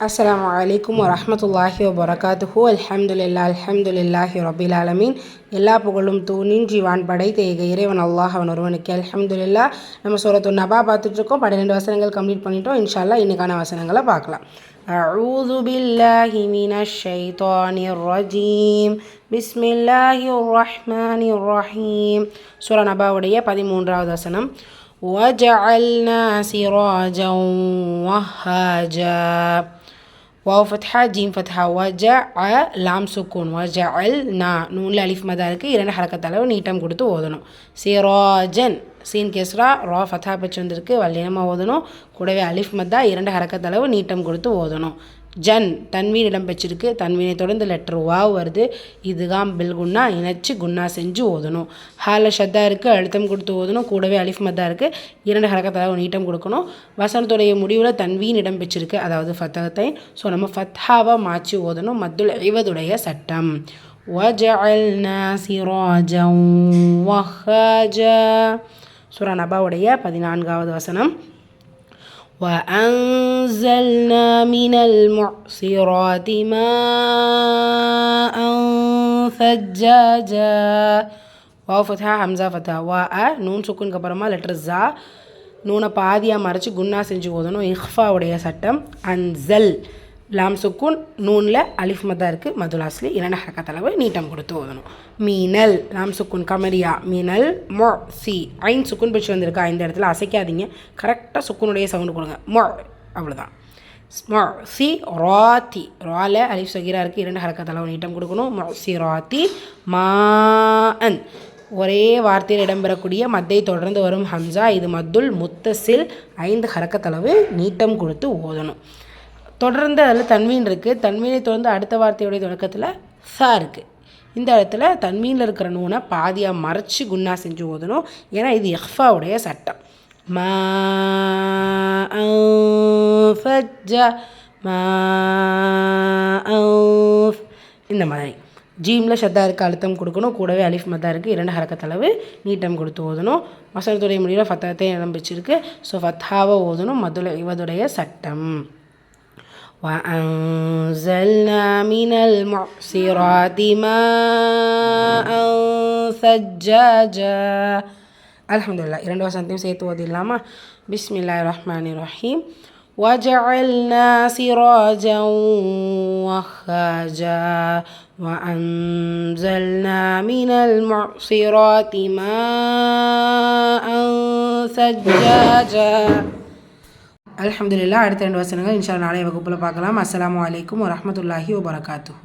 அஸ்ஸலாமு அலைக்கும் வரஹ்மத்துல்லாஹி வபரகாத்துஹு அல்ஹம்துலில்லா அல்ஹம்துலில்லாஹி ரபில் ஆலமீன் எல்லா புகழும் தூணின்றி வான் படைத்த ஏக இறைவன் அல்லாஹ் அவன் ஒருவனுக்கு அல்ஹம்துலில்லா நம்ம சூரத்து நபா பார்த்துட்ருக்கோம் பன்னிரெண்டு வசனங்கள் கம்ப்ளீட் பண்ணிட்டோம் இன்ஷால்லா இன்னைக்கான வசனங்களை பார்க்கலாம் أعوذ بالله من الشيطان الرجيم بسم الله الرحمن الرحيم சூரா நபாவுடைய பதிமூன்றாவது வசனம் وجعلنا سراجا وهاجا واو فتحة جيم فتحة وجع லாம் சுக்கூன் வஜஅல் நா நூனில் அலிஃப் மதா இருக்குது இரண்டு ஹரக்கத்தளவு நீட்டம் கொடுத்து ஓதணும் சிராஜன் சீன் கேஸ்ரா ரா ஃபத்தா பச்சு வந்திருக்கு வல்லினமாக ஓதணும் கூடவே அலிஃப் மத்தா இரண்டு ஹரக்கத்தளவு நீட்டம் கொடுத்து ஓதணும் ஜன் தன்வீன் இடம் பெற்றிருக்கு தன்வீனை தொடர்ந்து லெட்டர் வாவ் வருது இதுகாம் பில் குன்னா இணைச்சு குன்னா செஞ்சு ஓதணும் ஹால ஷத்தா இருக்குது அழுத்தம் கொடுத்து ஓதணும் கூடவே அலிஃப் மத்தா இருக்குது இரண்டு ஹரக்கத்தளவு நீட்டம் கொடுக்கணும் வசனத்துடைய முடிவில் தன்வீன் இடம் பெற்றிருக்கு அதாவது ஃபத்தகத்தை ஸோ நம்ம ஃபத்தாவை மாற்றி ஓதணும் மத்துல் இவதுடைய சட்டம் وجعلنا سراجا وهاجا சூரா நபாவுடைய பதினான்காவது வசனம் وأنزلنا من المعصرات ماء ثجاجا வாவ் ஃபத்தா ஹம்சா ஃபத்தா வா அ நூன் சுக்குனுக்கு அப்புறமா லெட்டர் ஜா நூனை பாதியாக மறைச்சி குன்னா செஞ்சு ஓதணும் இஹ்ஃபாவுடைய சட்டம் அன்சல் லாம் சுக்கூன் நூனில் அலிஃப் மதா இருக்குது மதுலாஸ்லி இரண்டு ஹரக்கத்தளவு நீட்டம் கொடுத்து ஓதணும். மீனல் லாம் சுக்குன் கமரியா மீனல் மொ சி. ஐன் சுக்குன் பிடிச்சி வந்திருக்கா. இந்த இடத்துல அசைக்காதீங்க. கரெக்டாக சுக்குனுடைய சவுண்டு கொடுங்க. மொ அவ்வளோதான் மொ சி ராத்தி ரால அலிஃப் சகீரா இருக்குது இரண்டு ஹரக்கத்தளவு நீட்டம் கொடுக்கணும். மொ சி ராத்தி மா அன். ஒரே வார்த்தையில் இடம்பெறக்கூடிய மத்தை தொடர்ந்து வரும் ஹம்சா. இது மத்துல் முத்தசில் ஐந்து ஹரக்கத்தளவு நீட்டம் கொடுத்து ஓதணும். தொடர்ந்து அதில் தன்மீன் இருக்குது தன்மீனை தொடர்ந்து அடுத்த வார்த்தையுடைய தொடக்கத்தில் சா இருக்குது இந்த இடத்துல தன்மீனில் இருக்கிற நூனை பாதியாக மறைச்சி குன்னா செஞ்சு ஓதணும். ஏன்னா இது எஃபாவுடைய சட்டம். மா மா இந்த மாதிரி. ஜீமில் ஷத்தா இருக்க அழுத்தம் கொடுக்கணும். கூடவே அலிஃப் மத்தா இருக்குது இரண்டு ஹரக்கத்தளவு நீட்டம் கொடுத்து ஓதணும். மசனத்துடைய முடிவில் ஃபத்தகத்தை ஆரம்பிச்சிருக்கு ஸோ ஃபத்தாவை ஓதணும். மதுல இவதுடைய சட்டம். وأنزلنا من المعصرات ماء ثجاجا الحمد لله இரண்டு வசனத்தையும் சேர்த்து ஓதிடலாமா بسم الله الرحمن الرحيم وجعلنا سراجا وخاجا وأنزلنا من المعصرات ماء ثجاجا அலமதுல்லா அடுத்த ரெண்டு வசனங்கள் இன்ஷா நாளைய வகுப்பில் பார்க்கலாம். அஸ்லாம் வலைக்கம் வரமத்துல்லாஹி வபரகாத்துஹு.